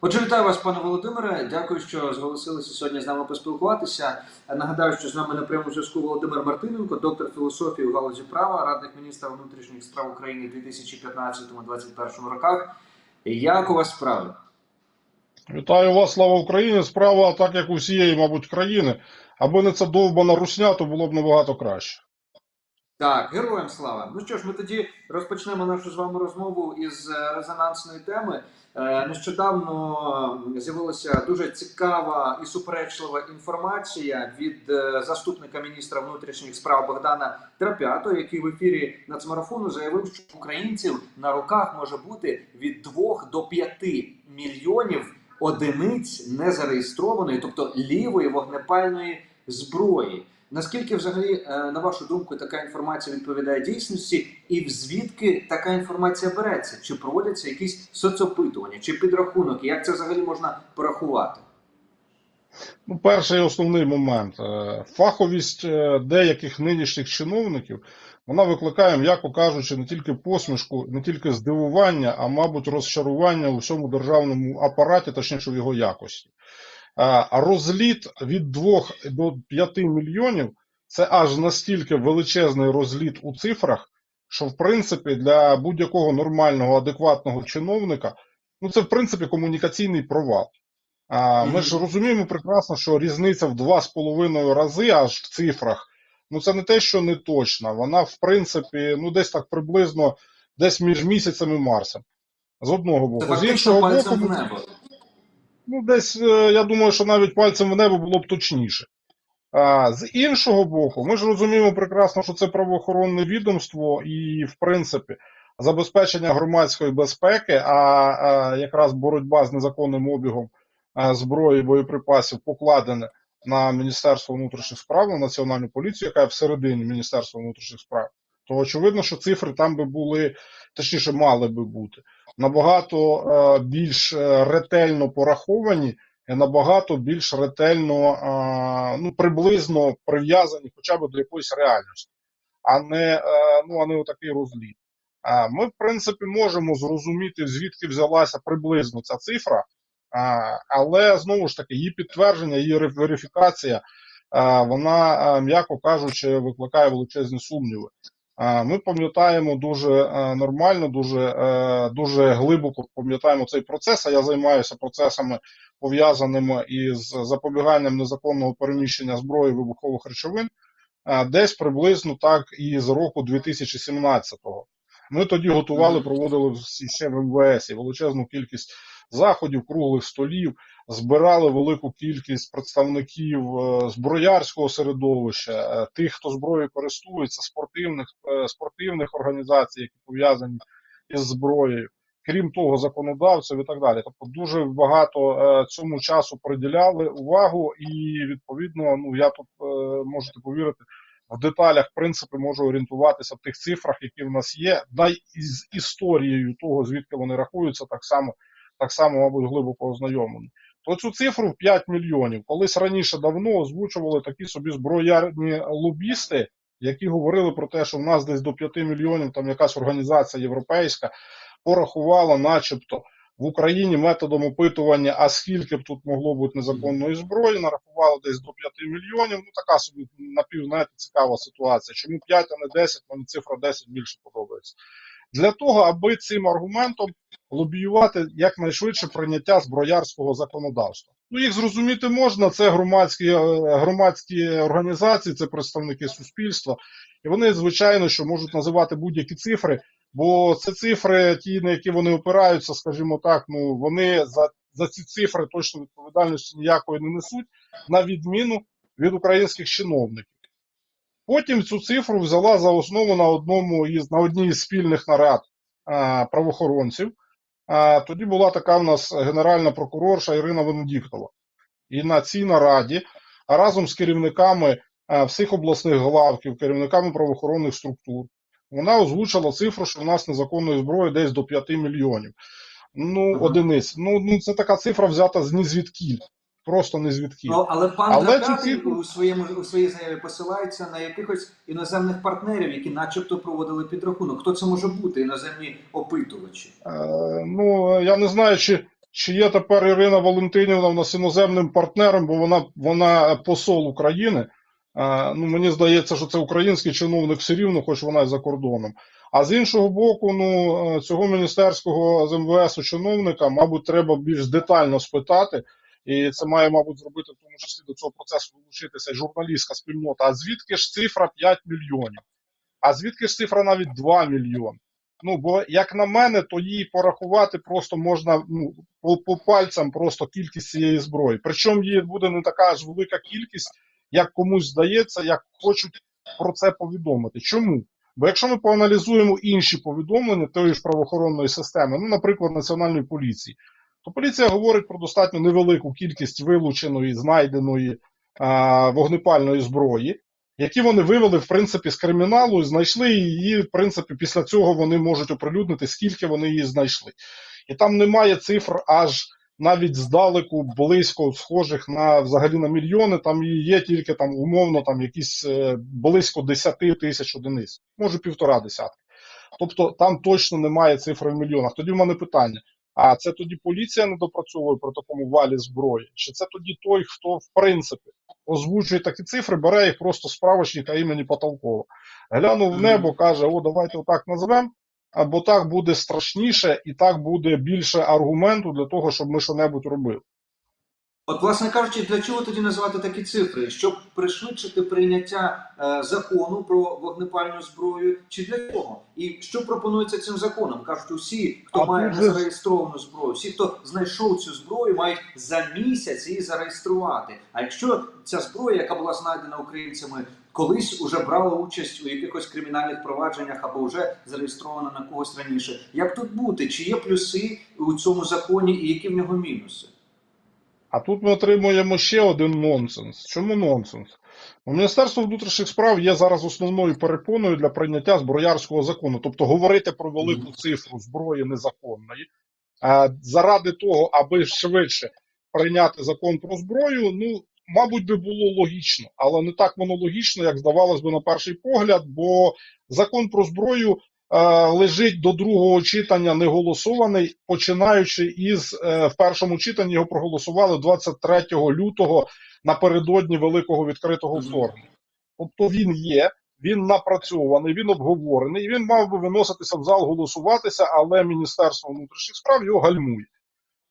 Отже, вітаю вас, пане Володимире. Дякую, що зголосилися сьогодні з нами поспілкуватися. Нагадаю, що з нами на прямому зв'язку Володимир Мартиненко, доктор філософії у галузі права, радник міністра внутрішніх справ України у 2015-2021 роках. Як у вас справи? Вітаю вас, слава Україні! Справа так, як у всієї, мабуть, країни. Аби не це довбана русня, то було б набагато краще. Так, героям слава. Ну що ж, ми тоді розпочнемо нашу з вами розмову із е, резонансної теми. Е, Нещодавно з'явилася дуже цікава і суперечлива інформація від е, заступника міністра внутрішніх справ Богдана Трапято, який в ефірі нацмарафону заявив, що українців на руках може бути від 2 до 5 мільйонів одиниць незареєстрованої, тобто лівої вогнепальної зброї. Наскільки взагалі, е, на вашу думку, така інформація відповідає дійсності, і звідки така інформація береться? Чи проводяться якісь соцопитування, чи підрахунок? Як це взагалі можна порахувати? Ну, перший основний момент. Е, Фаховість е, деяких нинішніх чиновників, вона викликає, м'яко кажучи, не тільки посмішку, не тільки здивування, а, мабуть, розчарування у всьому державному апараті, точніше в його якості. Е, Розліт від 2 до 5 мільйонів це аж настільки величезний розліт у цифрах, що, в принципі, для будь-якого нормального, адекватного чиновника, ну це в принципі комунікаційний провал. А, ми ж розуміємо прекрасно, що різниця в два з половиною рази аж в цифрах, ну це не те, що не точна. Вона, в принципі, ну десь так приблизно десь між місяцем і Марсом. З одного боку. З іншого боку, небо. Ну десь е, я думаю, що навіть пальцем в небо було б точніше. А, з іншого боку, ми ж розуміємо прекрасно, що це правоохоронне відомство і, в принципі, забезпечення громадської безпеки, а, а якраз боротьба з незаконним обігом зброї і боєприпасів покладене на Міністерство внутрішніх справ, на Національну поліцію, яка всередині Міністерства внутрішніх справ, то очевидно, що цифри там би були, точніше, мали би бути набагато е, більш е, ретельно пораховані і набагато більш ретельно, е, ну, приблизно прив'язані хоча б до якоїсь реальності, а не, ну, а не отакий розліт. Ми, в принципі, можемо зрозуміти, звідки взялася приблизно ця цифра, але знову ж таки, її підтвердження, її верифікація, вона, м'яко кажучи, викликає величезні сумніви. Ми пам'ятаємо дуже е, нормально, дуже, е, дуже глибоко пам'ятаємо цей процес. А я займаюся процесами, пов'язаними із запобіганням незаконного переміщення зброї вибухових речовин, е, десь приблизно так і з року 2017-го. Ми тоді готували, проводили ще в МВС величезну кількість заходів, круглих столів, збирали велику кількість представників е, зброярського середовища, е, тих, хто зброєю користується, спортивних, е, спортивних організацій, які пов'язані із зброєю, крім того, законодавців і так далі. Тобто дуже багато цьому часу приділяли увагу, і відповідно, ну я тут можете повірити. В деталях, в принципі, можу орієнтуватися в тих цифрах, які в нас є, да й із історією того, звідки вони рахуються, так само, так само, мабуть, глибоко ознайомлені. То цю цифру в 5 мільйонів колись раніше давно озвучували такі собі зброярні лобісти, які говорили про те, що в нас десь до 5 мільйонів там якась організація європейська порахувала, начебто, в Україні методом опитування, а скільки б тут могло бути незаконної зброї, нарахували десь до 5 мільйонів. Ну така собі напів, знаєте, цікава ситуація. Чому 5, а не 10, мені цифра 10 більше подобається. Для того, аби цим аргументом лобіювати якнайшвидше прийняття зброярського законодавства. Ну, їх зрозуміти можна, це громадські, е, громадські організації, це представники суспільства, і вони, звичайно, що можуть називати будь-які цифри, бо це цифри, ті, на які вони опираються, скажімо так, ну вони за, за ці цифри точно відповідальності ніякої не несуть, на відміну від українських чиновників. Потім цю цифру взяла за основу на одному із на одній із спільних нарад а, правоохоронців. А, тоді була така в нас генеральна прокурорша Ірина Венедіктова. І на цій нараді а разом з керівниками а, всіх обласних главків, керівниками правоохоронних структур, вона озвучила цифру, що в нас незаконної зброї десь до 5 мільйонів. Ну, одиниць. Ну, ну, це така цифра взята з нізвідкіль. Просто нізвідкіль. Ну, але пан Але цю у своєму у своїй заяві посилається на якихось іноземних партнерів, які, начебто, проводили підрахунок. Хто це може бути? Іноземні опитувачі? Е, ну, я не знаю, чи, чи є тепер Ірина Валентинівна у нас іноземним партнером, бо вона, вона посол України. Е, Ну, мені здається, що це український чиновник все рівно, хоч вона і за кордоном. А з іншого боку, ну е, цього міністерського з МВС чиновника, мабуть, треба більш детально спитати, і це має, мабуть, зробити в тому числі до цього процесу долучитися журналістська спільнота. А звідки ж цифра 5 мільйонів? А звідки ж цифра навіть 2 мільйони? Ну, бо, як на мене, то її порахувати просто можна ну, по, по пальцям просто кількість цієї зброї. Причому її буде не така ж велика кількість, як комусь здається, як хочуть про це повідомити. Чому? Бо якщо ми поаналізуємо інші повідомлення тої ж правоохоронної системи, ну, наприклад, Національної поліції, то поліція говорить про достатньо невелику кількість вилученої, знайденої а, вогнепальної зброї, які вони вивели, в принципі, з криміналу і знайшли її, в принципі, після цього вони можуть оприлюднити, скільки вони її знайшли. І там немає цифр аж навіть здалеку близько схожих на взагалі на мільйони. Там є тільки там умовно там якісь е, близько 10 тисяч одиниць, може півтора десятки. Тобто там точно немає цифри в мільйонах. Тоді в мене питання: а це тоді поліція не допрацьовує при такому валі зброї? Чи це тоді той, хто в принципі озвучує такі цифри, бере їх просто справочника імені Потолкова? Глянув в небо, каже: О, давайте отак назвемо. Або так буде страшніше, і так буде більше аргументу для того, щоб ми що-небудь робили. От, власне кажучи, для чого тоді називати такі цифри? Щоб пришвидшити прийняття е, закону про вогнепальну зброю, чи для чого? І що пропонується цим законом? Кажуть, усі, хто А має зареєстровану зброю, всі, хто знайшов цю зброю, мають за місяць її зареєструвати. А якщо ця зброя, яка була знайдена українцями, колись уже брала участь у якихось кримінальних провадженнях або вже зареєстрована на когось раніше, як тут бути? Чи є плюси у цьому законі, і які в нього мінуси? А тут ми отримуємо ще один нонсенс. Чому нонсенс? У Міністерства внутрішніх справ є зараз основною перепоною для прийняття зброярського закону. Тобто говорити про велику цифру зброї незаконної. А заради того, аби швидше прийняти закон про зброю, ну, мабуть, би було логічно, але не так воно логічно, як здавалось би на перший погляд, бо закон про зброю лежить до другого читання не голосований, починаючи із е, в першому читанні його проголосували 23 лютого напередодні великого відкритого вторгнення. Тобто він є, він напрацьований, він обговорений, і він мав би виноситися в зал голосуватися, але Міністерство внутрішніх справ його гальмує.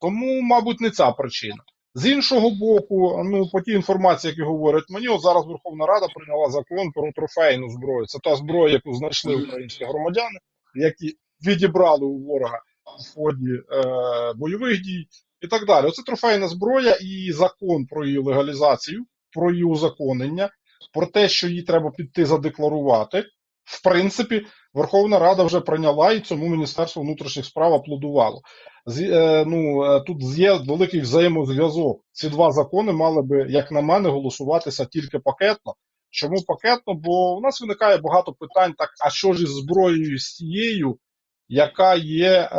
Тому, мабуть, не ця причина. З іншого боку, ну по тій інформації, які говорять мені, от зараз Верховна Рада прийняла закон про трофейну зброю. Це та зброя, яку знайшли українські громадяни, які відібрали у ворога в ході е, бойових дій і так далі. Оце трофейна зброя і закон про її легалізацію, про її узаконення, про те, що її треба піти задекларувати. В принципі, Верховна Рада вже прийняла і цьому Міністерство внутрішніх справ аплодувало. З, е, ну, е, тут є великий взаємозв'язок. Ці два закони мали би, як на мене, голосуватися тільки пакетно. Чому пакетно? Бо у нас виникає багато питань: так, а що ж із зброєю з тією, яка є е,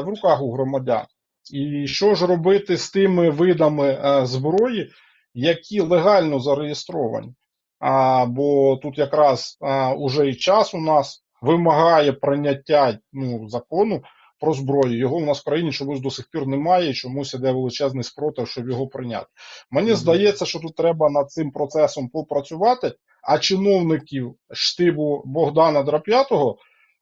в руках у громадян? І що ж робити з тими видами е, зброї, які легально зареєстровані? А, бо тут якраз а, уже і час у нас вимагає прийняття ну, закону про зброю. Його у нас в країні чомусь до сих пір немає, і чомусь іде величезний спротив, щоб його прийняти. Мені Мгм. здається, що тут треба над цим процесом попрацювати, а чиновників штибу Богдана Драп'ятого.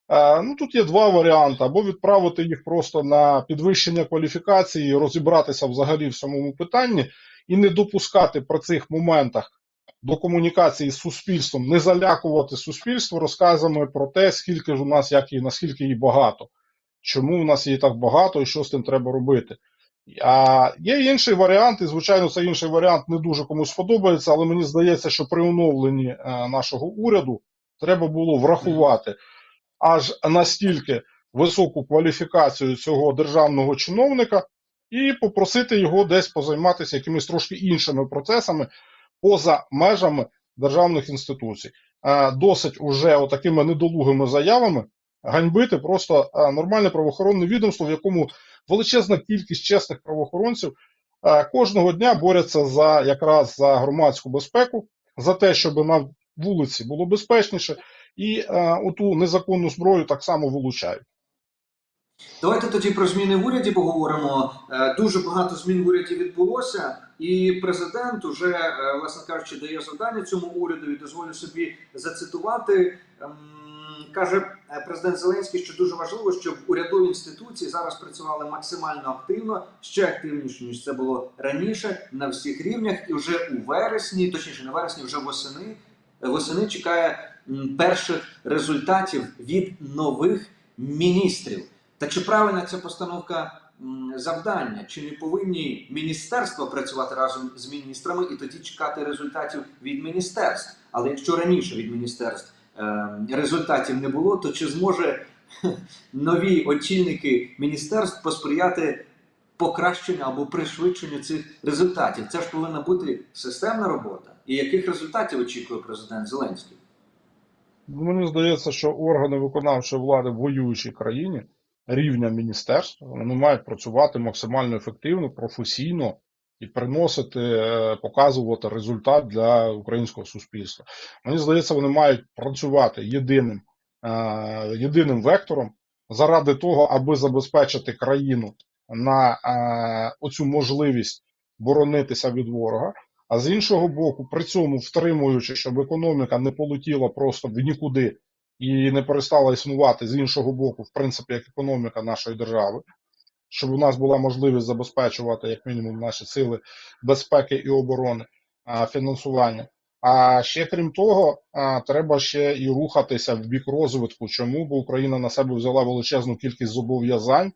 е, Ну, тут є два варіанти: або відправити їх просто на підвищення кваліфікації, розібратися взагалі в самому питанні, і не допускати при цих моментах до комунікації з суспільством, не залякувати суспільство розказами про те, скільки ж у нас як і наскільки її багато, чому у нас її так багато і що з тим треба робити. А є інший варіант, і звичайно, цей інший варіант не дуже комусь сподобається, але мені здається, що при оновленні е, нашого уряду треба було врахувати аж настільки високу кваліфікацію цього державного чиновника і попросити його десь позайматися якимись трошки іншими процесами поза межами державних інституцій. Е, Досить уже отакими недолугими заявами ганьбити просто е, нормальне правоохоронне відомство, в якому величезна кількість чесних правоохоронців е, кожного дня борються за якраз за громадську безпеку, за те, щоб на вулиці було безпечніше, і оту незаконну зброю так само вилучають. Давайте тоді про зміни в уряді поговоримо. Дуже багато змін в уряді відбулося, і президент уже, е, власне кажучи, дає завдання цьому уряду. І дозволю собі зацитувати. Ем, Каже е, президент Зеленський, що дуже важливо, щоб урядові інституції зараз працювали максимально активно, ще активніше ніж це було раніше на всіх рівнях. І вже у вересні, точніше, не вересні, вже восени, восени чекає перших результатів від нових міністрів. Та чи правильна ця постановка завдання? Чи не повинні міністерства працювати разом з міністрами і тоді чекати результатів від міністерств? Але якщо раніше від міністерств е, результатів не було, то чи зможе нові очільники міністерств посприяти покращенню або пришвидшенню цих результатів? Це ж повинна бути системна робота. І яких результатів очікує президент Зеленський? Ну, Мені здається, що органи виконавчої влади в воюючій країні рівня міністерства вони мають працювати максимально ефективно, професійно і приносити, е, показувати результат для українського суспільства. Мені здається, вони мають працювати єдиним, е, єдиним вектором заради того, аби забезпечити країну на е, оцю можливість боронитися від ворога. А з іншого боку, при цьому втримуючи, щоб економіка не полетіла просто в нікуди і не перестала існувати з іншого боку, в принципі, як економіка нашої держави, щоб у нас була можливість забезпечувати як мінімум наші сили безпеки і оборони фінансування. А ще крім того, треба ще і рухатися в бік розвитку. Чому? Бо Україна на себе взяла величезну кількість зобов'язань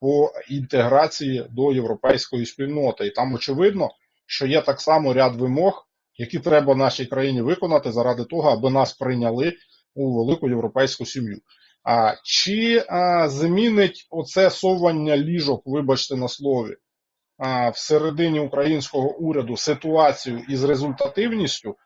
по інтеграції до європейської спільноти. І там очевидно, що є так само ряд вимог, які треба нашій країні виконати заради того, аби нас прийняли у велику європейську сім'ю. А чи а, змінить оце совання ліжок, вибачте на слові, а, всередині українського уряду ситуацію із результативністю?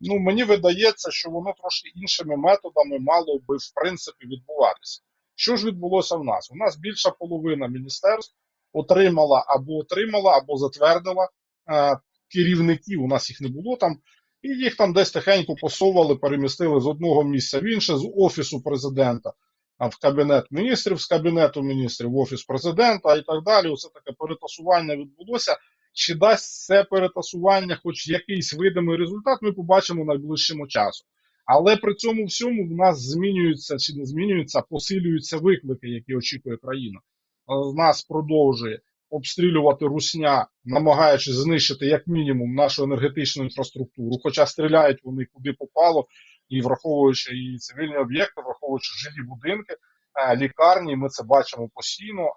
Ну, мені видається, що воно трошки іншими методами мало би в принципі відбуватися. Що ж відбулося в нас? У нас більша половина міністерств отримала або отримала, або затвердила е, керівників. У нас їх не було там, і їх там десь тихенько посовували, перемістили з одного місця в інше, з офісу президента а, в кабінет міністрів, з кабінету міністрів в офіс президента і так далі. Оце таке перетасування відбулося. Чи дасть це перетасування, хоч якийсь видимий результат, ми побачимо найближчим часом. Але при цьому всьому в нас змінюються чи не змінюються, посилюються виклики, які очікує країна. Е, Нас продовжує обстрілювати русня, намагаючись знищити як мінімум нашу енергетичну інфраструктуру, хоча стріляють вони куди попало, і враховуючи і цивільні об'єкти, враховуючи жилі будинки, е, лікарні, ми це бачимо постійно.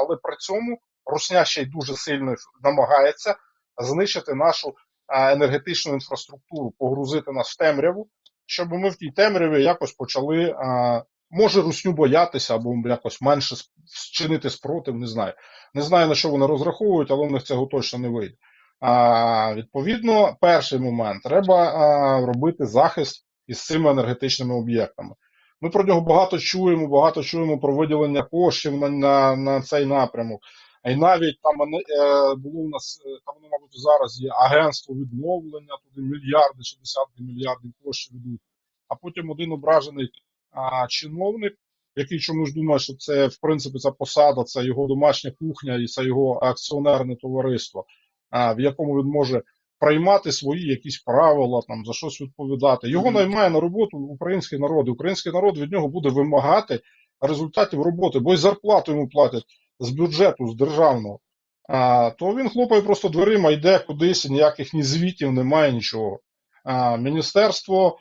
Але при цьому русня ще й дуже сильно намагається знищити нашу е, енергетичну інфраструктуру, погрузити нас в темряву, щоб ми в тій темряві якось почали. Може русню боятися або якось менше вчинити спротив, не знаю. Не знаю, на що вони розраховують, але в них цього точно не вийде. А, відповідно, перший момент треба а, робити захист із цими енергетичними об'єктами. Ми про нього багато чуємо, багато чуємо про виділення коштів на, на, на цей напрямок. А й навіть там е, було у нас, е, там воно, мабуть, зараз є агентство відновлення, туди мільярди чи десятки мільярдів коштів йдуть. А потім один ображений а, чиновник, який чомусь думає, що це в принципі ця посада, це його домашня кухня і це його акціонерне товариство, а, в якому він може приймати свої якісь правила, там за щось відповідати. Його наймає на роботу український народ. і Український народ від нього буде вимагати результатів роботи, бо й зарплату йому платять з бюджету, з державного. А, то він хлопає просто дверима, йде кудись, ніяких ні звітів, немає нічого. А, міністерство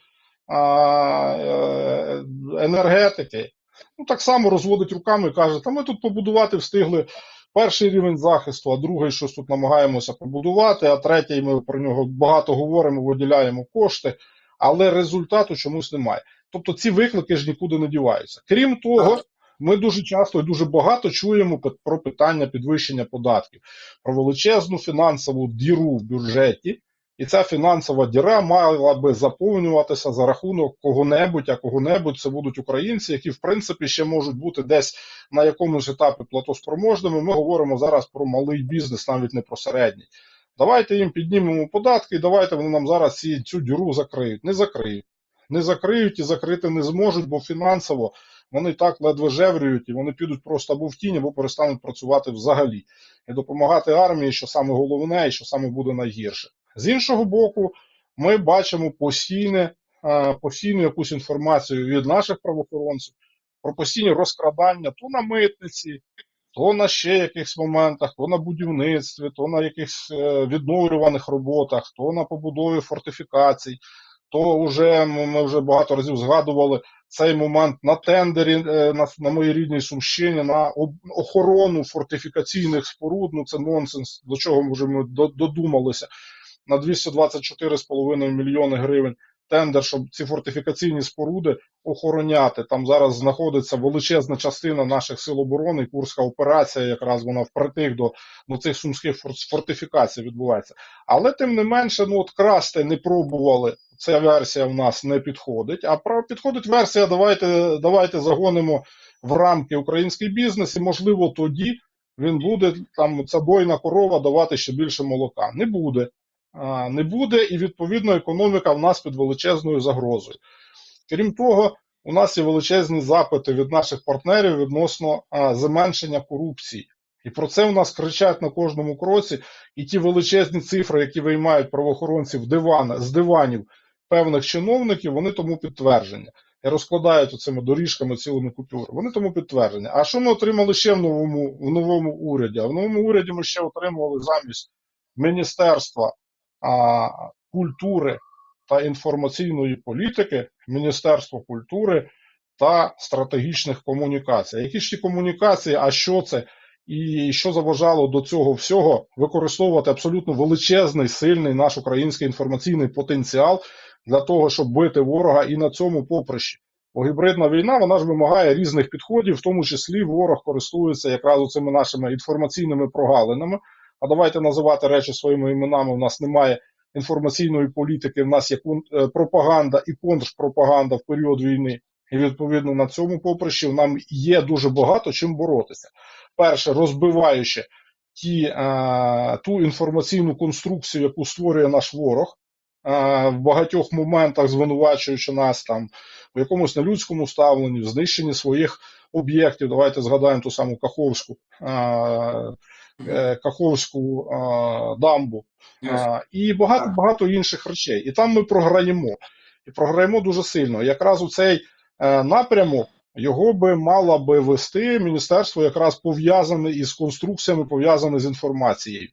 енергетики. Ну, так само розводить руками і каже, та ми тут побудувати встигли перший рівень захисту, а другий щось тут намагаємося побудувати, а третій ми про нього багато говоримо, виділяємо кошти, але результату чомусь немає. Тобто ці виклики ж нікуди не діваються. Крім того, ми дуже часто і дуже багато чуємо про питання підвищення податків, про величезну фінансову діру в бюджеті. І ця фінансова діра мала би заповнюватися за рахунок кого-небудь, а кого-небудь це будуть українці, які в принципі ще можуть бути десь на якомусь етапі платоспроможними. Ми говоримо зараз про малий бізнес, навіть не про середній. Давайте їм піднімемо податки, і давайте вони нам зараз цю діру закриють. Не закриють. Не закриють і закрити не зможуть, бо фінансово вони так ледве жеврюють, і вони підуть просто або в тінь, або перестануть працювати взагалі і допомагати армії, що саме головне і що саме буде найгірше. З іншого боку, ми бачимо постійне, постійну якусь інформацію від наших правоохоронців про постійні розкрадання то на митниці, то на ще якихось моментах, то на будівництві, то на якихось е, відновлюваних роботах, то на побудові фортифікацій, то вже ми вже багато разів згадували цей момент на тендері е, на, на моїй рідній Сумщині на охорону фортифікаційних споруд. Ну це нонсенс. До чого ми вже додумалися на 224,5 мільйони гривень. Тендер, щоб ці фортифікаційні споруди охороняти. Там зараз знаходиться величезна частина наших сил оборони. Курська операція, якраз вона впритик до, до цих сумських фор- фортифікацій відбувається. Але тим не менше, ну от красти не пробували. Ця версія в нас не підходить. А про підходить версія. Давайте, давайте загонимо в рамки український бізнес, і можливо тоді він буде там ця бойна корова давати ще більше молока. Не буде. Не буде, і відповідно економіка в нас під величезною загрозою. Крім того, у нас є величезні запити від наших партнерів відносно зменшення корупції. І про це у нас кричать на кожному кроці. І ті величезні цифри, які виймають правоохоронці в диван, з диванів певних чиновників, вони тому підтвердження. І розкладають цими доріжками цілими купюри. Вони тому підтвердження. А що ми отримали ще в новому, в новому уряді? А в новому уряді ми ще отримували замість Міністерства а, культури та інформаційної політики, Міністерство культури та стратегічних комунікацій. Які ж ті комунікації, а що це? І що заважало до цього всього використовувати абсолютно величезний, сильний наш український інформаційний потенціал для того, щоб бити ворога і на цьому поприщі. Бо гібридна війна вона ж вимагає різних підходів, в тому числі ворог користується якраз цими нашими інформаційними прогалинами. А давайте називати речі своїми іменами. У нас немає інформаційної політики, в нас є е, пропаганда і контрпропаганда в період війни. І відповідно на цьому поприщі нам є дуже багато чим боротися. Перше, розбиваючи ті, е, ту інформаційну конструкцію, яку створює наш ворог, е, в багатьох моментах звинувачуючи нас там у якомусь нелюдському ставленні, в знищенні своїх об'єктів. Давайте згадаємо ту саму Каховську, Каховську е, дамбу і багато багато інших речей. І там ми програємо. І програємо дуже сильно. Якраз у цей е, напрямок його би мало би вести міністерство, якраз пов'язане із конструкціями, пов'язане з інформацією.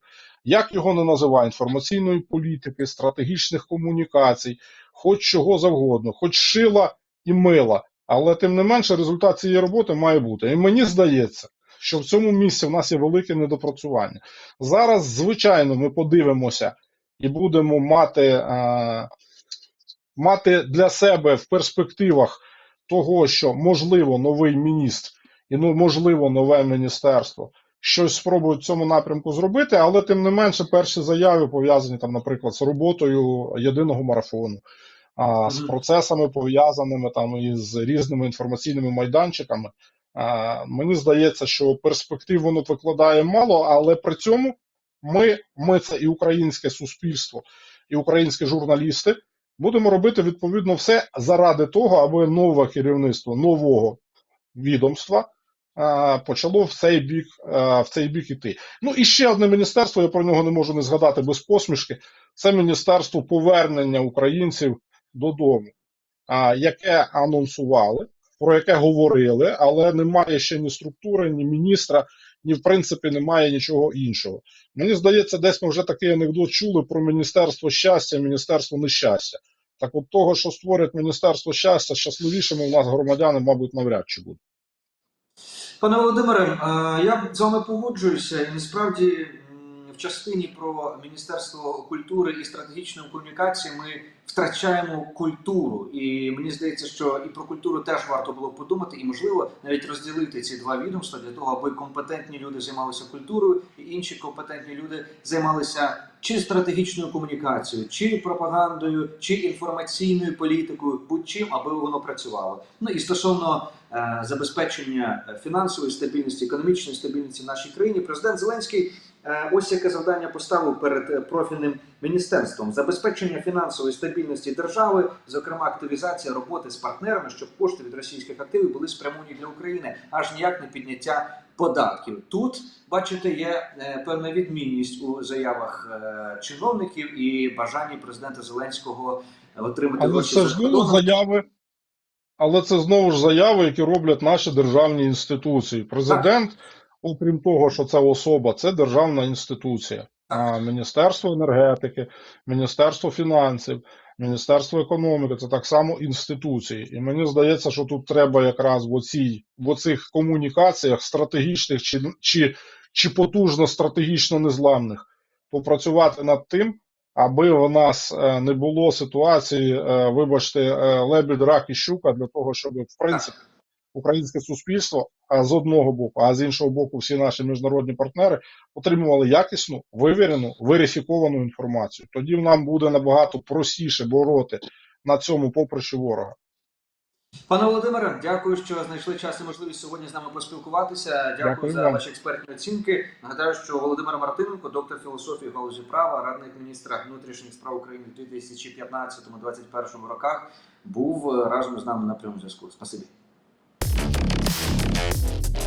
Як його не називає, інформаційної політики, стратегічних комунікацій, хоч чого завгодно, хоч шила і мила. Але тим не менше, результат цієї роботи має бути. І мені здається, що в цьому місці в нас є велике недопрацювання. Зараз, звичайно, ми подивимося і будемо мати, е, мати для себе в перспективах того, що можливо новий міністр і ну, можливо нове міністерство щось спробують в цьому напрямку зробити, але тим не менше перші заяви пов'язані там, наприклад, з роботою єдиного марафону. А, з процесами пов'язаними там із різними інформаційними майданчиками, Мені здається, що перспектив воно викладає мало, але при цьому ми, ми це і українське суспільство, і українські журналісти будемо робити відповідно все заради того, аби нове керівництво нового відомства почало в цей бік в цей бік іти. Ну і ще одне міністерство, я про нього не можу не згадати без посмішки. Це міністерство повернення українців додому, яке анонсували про яке говорили, але немає ще ні структури, ні міністра, ні в принципі немає нічого іншого. Мені здається, десь ми вже такий анекдот чули про Міністерство щастя, Міністерство нещастя. Так от того, що створить Міністерство щастя, щасливішими у нас громадяни, мабуть, навряд чи будуть. Пане Володимире, е, я з вами погоджуюся, і насправді частині про Міністерство культури і стратегічної комунікації ми втрачаємо культуру. І мені здається, що і про культуру теж варто було подумати, і можливо навіть розділити ці два відомства для того, аби компетентні люди займалися культурою, і інші компетентні люди займалися чи стратегічною комунікацією, чи пропагандою, чи інформаційною політикою, будь-чим, аби воно працювало. Ну і стосовно е, забезпечення фінансової стабільності, економічної стабільності в нашій країні, президент Зеленський ось яке завдання поставив перед е, профільним міністерством: забезпечення фінансової стабільності держави, зокрема активізація роботи з партнерами, щоб кошти від російських активів були спрямовані для України, аж ніяк не підняття податків. Тут бачите, є е, певна відмінність у заявах е, чиновників і бажанні президента Зеленського отримати Але це ж знову заяви. Але це знову ж заяви, які роблять наші державні інституції. Президент, окрім того, що це особа, це державна інституція. А Міністерство енергетики, Міністерство фінансів, Міністерство економіки це так само інституції. І мені здається, що тут треба якраз в, оцій, в оцих комунікаціях стратегічних чи, чи, чи потужно стратегічно незламних попрацювати над тим, аби в нас е, не було ситуації, е, вибачте, е, лебідь, рак і щука для того, щоб в принципі українське суспільство з одного боку, а з іншого боку, всі наші міжнародні партнери отримували якісну, вивірену, верифіковану інформацію. Тоді нам буде набагато простіше бороти на цьому поприщі ворога. Пане Володимире, дякую, що знайшли час і можливість сьогодні з нами поспілкуватися. Дякую, Дякую за вам. ваші експертні оцінки. Нагадаю, що Володимир Мартиненко, доктор філософії галузі права, радник міністра внутрішніх справ України в 2015-2021 роках, був е, разом з нами на прямому зв'язку. Спасибі. Thank you.